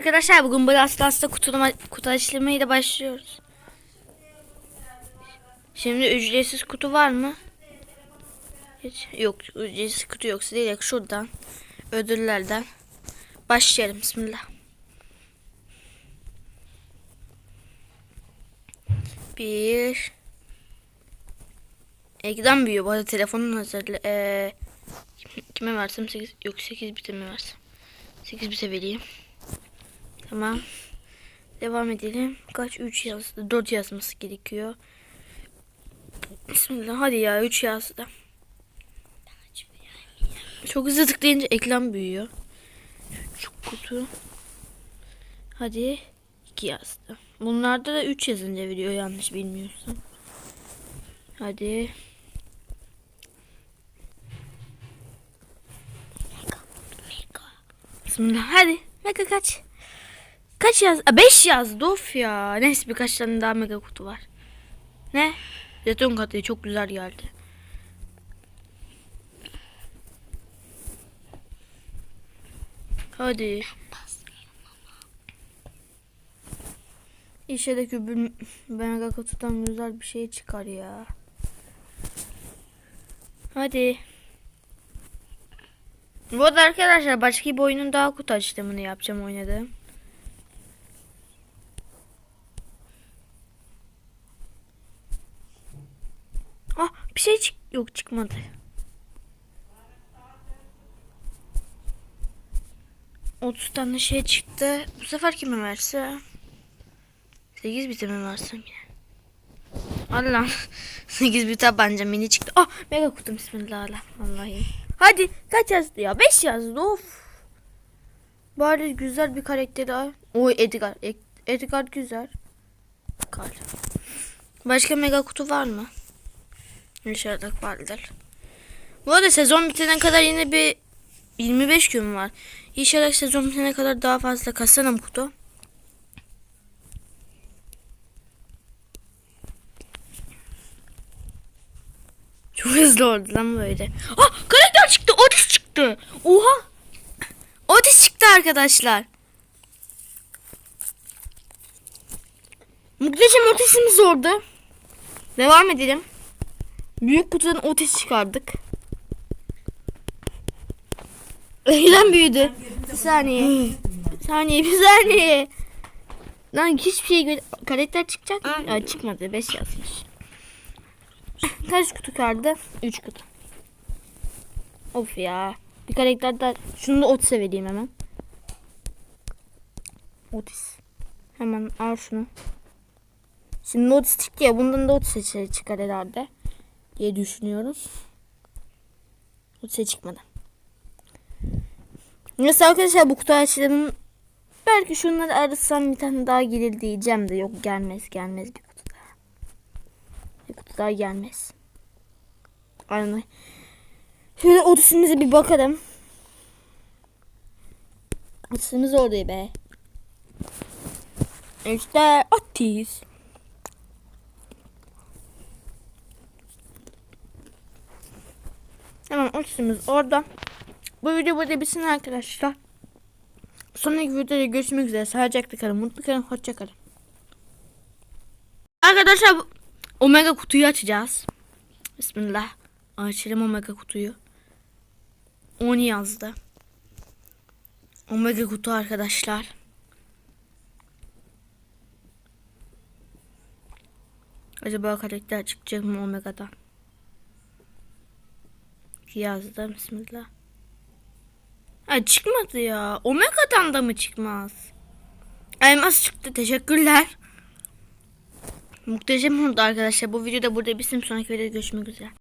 Arkadaşlar bugün Brawl Stars'ta kutulama, kutu açılımıyla başlıyoruz. Şimdi ücretsiz kutu var mı? Hiç yok ücretsiz kutu yoksa direkt şuradan ödüllerden başlayalım bismillah. Bir Ekran büyüyor bu arada telefonun özelliği. Ee, kime versem 8 yok 8 bite mi versem? 8 bite vereyim. Tamam. Devam edelim. Kaç? 3 yazdı. 4 yazması gerekiyor. Bismillah. Hadi ya 3 yazdı. Çok hızlı tıklayınca ekran büyüyor. Şu kutu. Hadi. 2 yazdı. Bunlarda da 3 yazınca veriyor yanlış bilmiyorsam. Hadi. Bismillah. Hadi. Mega kaç? Kaç yaz? 5 yazdı of ya. Neyse birkaç tane daha mega kutu var. Ne? Jeton katı çok güzel geldi. Hadi. İnşallah öbür mega kutudan güzel bir şey çıkar ya. Hadi. Bu arada arkadaşlar başka bir oyunun daha kutu açılımını yapacağım oynadım. Ah bir şey çık yok çıkmadı. Otuz tane şey çıktı. Bu sefer kime verse? Sekiz bite mi versem yine? Allah. Sekiz bir tabanca mini çıktı. Ah mega kutum bismillahirrahmanirrahim. Hadi kaç yazdı ya? Beş yazdı of. Bari güzel bir karakteri al. Oy Edgar. Ed- Edgar güzel. Kal. Başka mega kutu var mı? İnşallah vardır. Bu arada sezon bitene kadar yine bir 25 gün var. İnşallah sezon bitene kadar daha fazla kasanım kutu. Çok hızlı oldu lan böyle. Ah karakter çıktı. Otis çıktı. Oha. Otis çıktı arkadaşlar. Muhteşem Otis'imiz orada. Devam edelim. Büyük kutudan Otis çıkardık. Eylem büyüdü. Bir saniye. Bir saniye, bir saniye. Lan hiçbir şey gö- karakter çıkacak mı? Aa, çıkmadı. 5 yazmış. Kaç kutu kaldı? 3 kutu. Of ya. Bir karakter daha. Şunu da Otis'e vereyim hemen. Otis. Hemen al şunu. Şimdi Otis çıktı ya. Bundan da Otis'e çıkar herhalde. Diye düşünüyoruz. Otis'e çıkmadı. Neyse arkadaşlar bu kutu açılımın belki şunları arasam bir tane daha gelir diyeceğim de yok gelmez gelmez bir kutu daha. Bir kutu daha gelmez. Aynen. Şöyle Otis'imize bir bakalım. Otis'imiz orada be. İşte Otis. Hemen Otis'imiz orada. Bu video burada bitsin arkadaşlar. Sonraki videoda görüşmek üzere. Sağlıcakla kalın, mutlu kalın, hoşça kalın. Arkadaşlar Omega kutuyu açacağız. Bismillah. Açalım Omega kutuyu. 10 yazdı. Omega kutu arkadaşlar. Acaba karakter çıkacak mı Omega'dan? Yazdı. Bismillah. Ay çıkmadı ya. Omega'dan da mı çıkmaz? Elmas çıktı. Teşekkürler. Muhteşem oldu arkadaşlar. Bu videoda burada bitsin. Sonraki videoda görüşmek üzere.